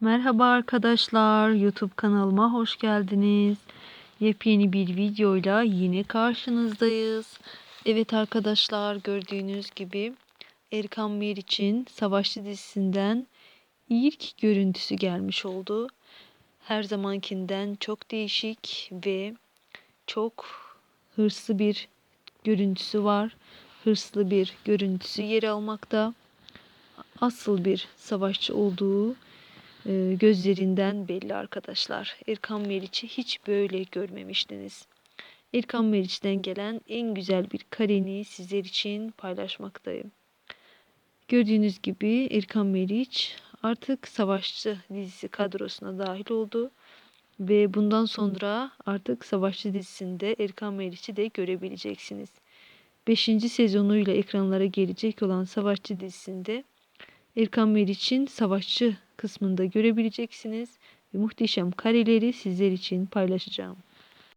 Merhaba arkadaşlar, YouTube kanalıma hoş geldiniz. Yepyeni bir videoyla yine karşınızdayız. Evet arkadaşlar, gördüğünüz gibi Erkan Meriç'in Savaşçı dizisinden ilk görüntüsü gelmiş oldu. Her zamankinden çok değişik ve çok hırslı bir görüntüsü var. Hırslı bir görüntüsü yer almakta. Asıl bir savaşçı olduğu e, gözlerinden belli arkadaşlar. Erkan Meriç'i hiç böyle görmemiştiniz. Erkan Meriç'ten gelen en güzel bir kareni sizler için paylaşmaktayım. Gördüğünüz gibi Erkan Meriç artık Savaşçı dizisi kadrosuna dahil oldu. Ve bundan sonra artık Savaşçı dizisinde Erkan Meriç'i de görebileceksiniz. 5. sezonuyla ekranlara gelecek olan Savaşçı dizisinde Erkan Meriç'in Savaşçı kısmında görebileceksiniz ve muhteşem kareleri sizler için paylaşacağım.